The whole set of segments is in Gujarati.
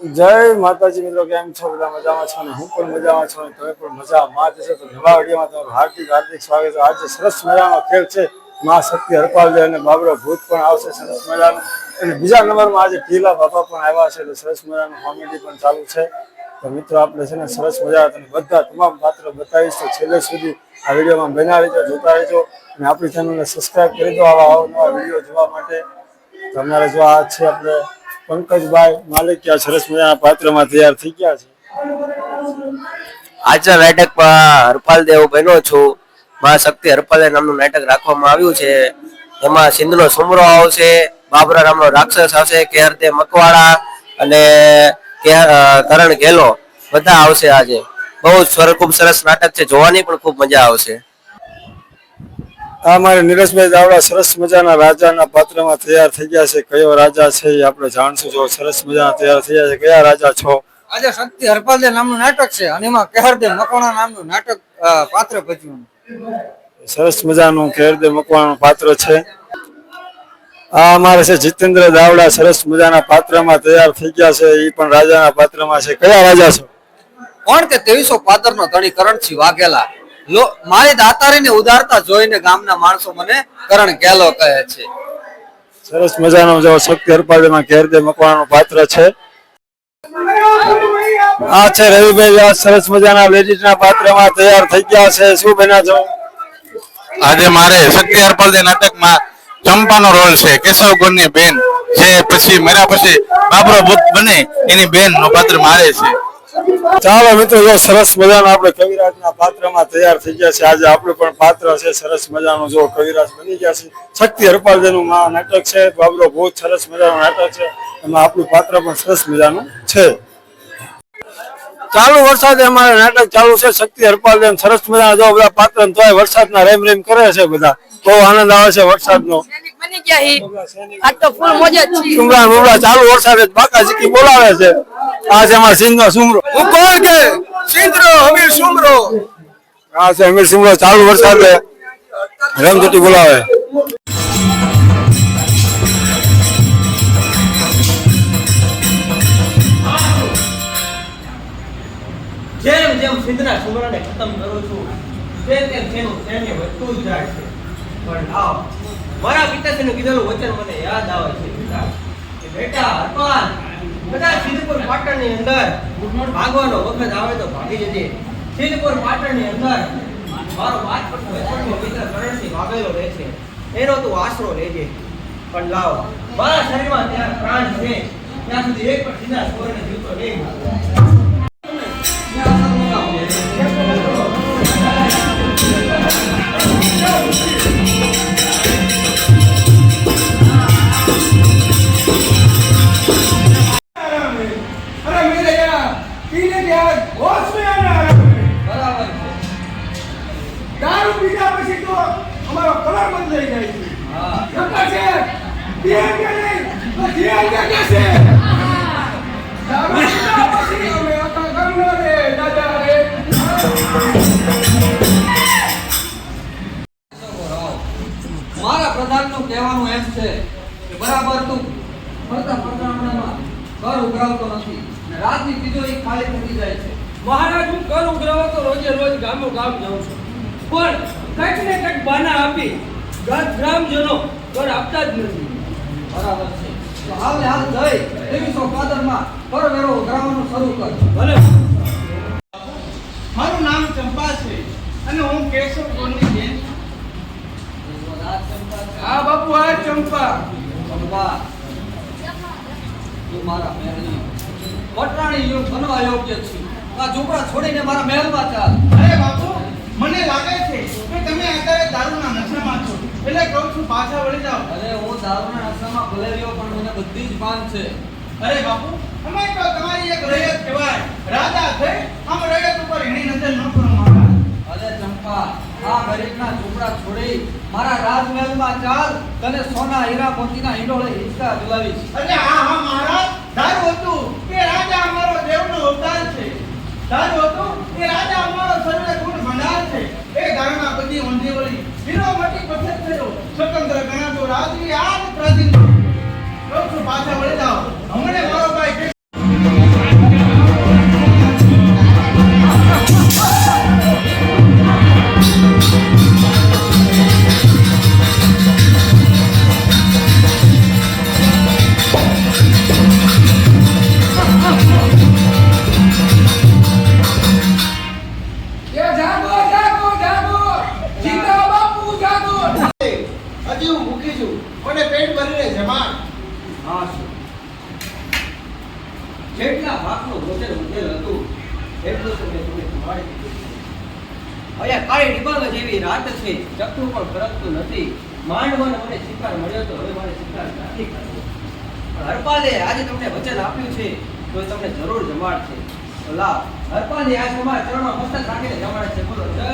જય માતાજી મિત્રો, કેમ છો? બધા મજામાં છો ને? હું પણ મજામાં છું તમે પણ મજામાં. જ છો તો નવા વિડીયોમાં તમારું હાર્દિક હાર્દિક સ્વાગત છે. આજે સરસ મજાનો ખેલ છે. મા શક્તિ હરપાલજી અને બાબરો ભૂત પણ આવશે સરસ મજાનું. અને બીજા નંબરમાં આજે ઢીલા બાપા પણ આવ્યા છે. એટલે સરસ મજાનું કોમેડી પણ ચાલુ છે. તો મિત્રો, આપણે છે ને સરસ મજા તમને બધા તમામ પાત્રો બતાવીશ. તો છેલ્લે સુધી આ વિડીયોમાં બના રહેજો, જોતા રહેજો. અને આપણી ચેનલને સબસ્ક્રાઈબ કરી દો આવા અવનવા વીડિયો જોવા માટે. તમારે જો આ છે આપણે પંકજભાઈ માલિકિયા સરસ મજાના પાત્રમાં તૈયાર થઈ ગયા છે. આજના નાટકમાં હરપાલ દેવ બન્યો છું. મા શક્તિ હરપાલે નામનું નાટક રાખવામાં આવ્યું છે. એમાં સિંધનો સુમરો આવશે, બાબરા નામનો રાક્ષસ આવશે, કેહરતે મકવાડા અને કરણ ગેલો. બધા આવશે આજે. બહુ ખૂબ સરસ નાટક છે. જોવાની પણ ખૂબ મજા આવશે. આ મારે નીરજભાઈ દાવડા સરસ મજાના રાજાના પાત્રમાં તૈયાર થઈ ગયા છે. કયો રાજા છે એ આપણે જાણશું. જો સરસ મજાના તૈયાર થઈ ગયા છે કયા રાજા છો? આજે શક્તિ હરપાલદે નામનું નાટક છે અને એમાં કહેરદે મકવાણા નામનું નાટક પાત્ર ભજવ્યું. સરસ મજાનું કહેરદે મૂકવાનું પાત્ર છે. આ અમારે છે જીતેન્દ્ર દાવડા સરસ મજાના પાત્રમાં તૈયાર થઈ ગયા છે. એ પણ રાજાના પાત્રમાં છે. કયા રાજા છો? કોણ કે ત્રેવીસો પાદર નો કરણથી વાઘેલા? મારી દાતારીને ઉદારતા જોઈને ગામના માણસો મને કરણ ગેલો કહે છે. સરસ મજાનો જો શક્તિ હરપાલમાં કેરદે મૂકવાનું પાત્ર છે. આ છે રવિભાઈ આ સરસ મજાના લેડીઝના પાત્રમાં તૈયાર થઈ ગયા છે. શું બન્યા છો? આજે મારે શક્તિ હરપાલ દે નાટકમાં ચંપાનો રોલ છે. કેશવ ગુણની બેન જે પછી મર્યા પછી બાબરો ભૂત બને એની બેન નો પાત્ર મારે છે. ચાલો મિત્રો જો સરસ મજાનો આપણે કવિરાજના પાત્રમાં તૈયાર થઈ ગયા છે. આજે આપણું પણ પાત્ર છે સરસ મજાનું જો કવિરાજ બની ગયા છે. શક્તિ હરપાલજીનું મા નાટક છે. બાબરો બહુ સરસ મજાનું નાટક છે. એમાં આપણું પાત્ર પણ સરસ મજાનું છે. ચાલુ વરસાદ અમારે નાટક ચાલુ છે. શક્તિ હરપાલ સરસ મજાના જો બધા પાત્ર વરસાદ વરસાદના રેમ રેમ કરે છે બધા. બહુ આનંદ આવે છે વરસાદનો. નો મોજ સુમરા મુમરા ચાલુ વરસાદ બાકા જીકી બોલાવે છે. આ છે અમારા સિંહનો સુમરો. હું કોણ કે? સિંદ્રો હમીર સુમરો. આ છે અમીર સિમરો ચાલુ વરસાદે. રમઝટી બોલાવે. જેમ જેમ સિદ્ધના સુમરાને ખતમ કરું છું તેમ તેમ તેનું સૈન્ય વધતું જ જાય છે. પણ આવ મારા પિતાશ્રીનું કીધેલું વચન મને યાદ આવે છે પિતા કે બેટા હરપાલ કદાચ સિદ્ધપુર પાટણની અંદર ભાગવાનો વખત આવે તો ભાગી જજે. સિદ્ધપુર પાટણની અંદર મારો બાળપણનો વચનનો મિત્ર કરણસિંહ વાગેલો રહે છે. એનો તું આશરો લેજે. પણ લાવ, મારા શરીરમાં ત્યાં પ્રાણ છે. ત્યાં સુધી એક પણ સીધા સ્વરને જીવતો નહીં મારા પ્રધાનનું કહેવાનું એમ છે કે બરાબર તું ફરતા ફરતા હમણાંમાં કર ઉઘરાવતો નથી અને રાતની તિજોરી ખાલી થતી જાય છે. મહારાજ, હું કર ઉઘરાવો તો રોજે રોજ ગામો ગામ જાઉં છું. પણ કંઈક ને કંઈક બાના આપી ગ્રામજનો કર આપતા જ નથી. બરાબર છે. ચંપા હું ચંપા. ભગવા તું મારા છું. આ ઝૂંપડા છોડીને મારા મહેલમાં ચાલ અરે બાપુ મને લાગે છે કે તમે અત્યારે દારૂના નશામાં છો એટલે કહું છું પાછા વળી જાઓ અરે હું દારૂના નશામાં ભલે રહ્યો પણ મને બધી જ ભાન છે. અરે બાપુ અમે તો તમારી એક રયત કહેવાય. રાજા થઈ આમ રયત ઉપર એની નજર ન કરો અરે ચંપા, આ ગરીબના ઝૂંપડા છોડી મારા રાજમહેલમાં ચાલ. તને સોના હીરા મોતીના હિંડોળે હિંચકા ઝુલાવીશ અરે હા હા, મહારાજ. ધારું હતું કે રાજા અમારો દેવનો અવતાર છે. ધારું હતું કે રાજા અમારો સર્વે ગુણ ભંડાર છે. એ દારૂના બધી ઊંધી વળી હીરો મટી પછત થયો. સ્વતંત્ર ગણાતો રાજવી આજ પ્રાચીન પાછા વળી જાઓ હમણે મારો ભાઈ જેટલા ભાગનું ભોજન વધેલ હતું એટલું તમે તમને દીધું અહીંયા કાળી ડિબાંગ જેવી રાત છે ચકલું પણ ફરકતું નથી. માંડવાનો મને શિકાર મળ્યો તો હવે મારે શિકાર નથી કરવો. પણ હરપાલે આજે તમને વચન આપ્યું છે તો તમને જરૂર જમાડશે. તો લાવ. હરપાલે આજ તમારા ચરણમાં મસ્તક રાખીને જમાડે છે. બોલો. જય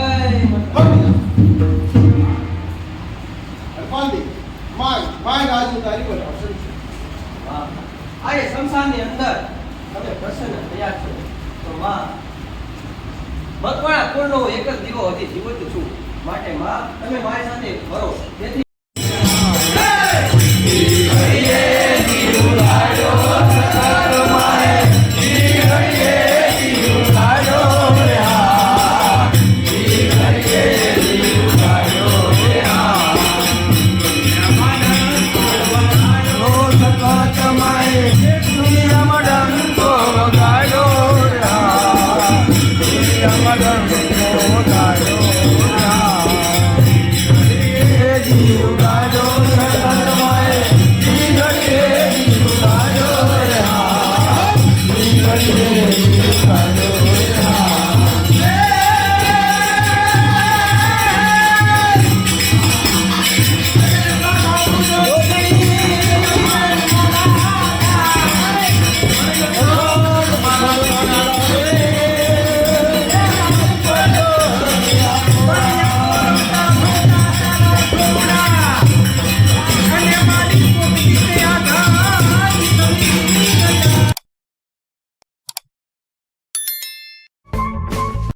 માય તારી પર અવસર છે. હા. આ એ શમશાનની અંદર તમે પ્રસન્ન થયા છો. તો માં, મકવાણા નો એક જ દીવો હજી જીવત છું. માટે માં, તમે મારી સાથે ફરો. તેથી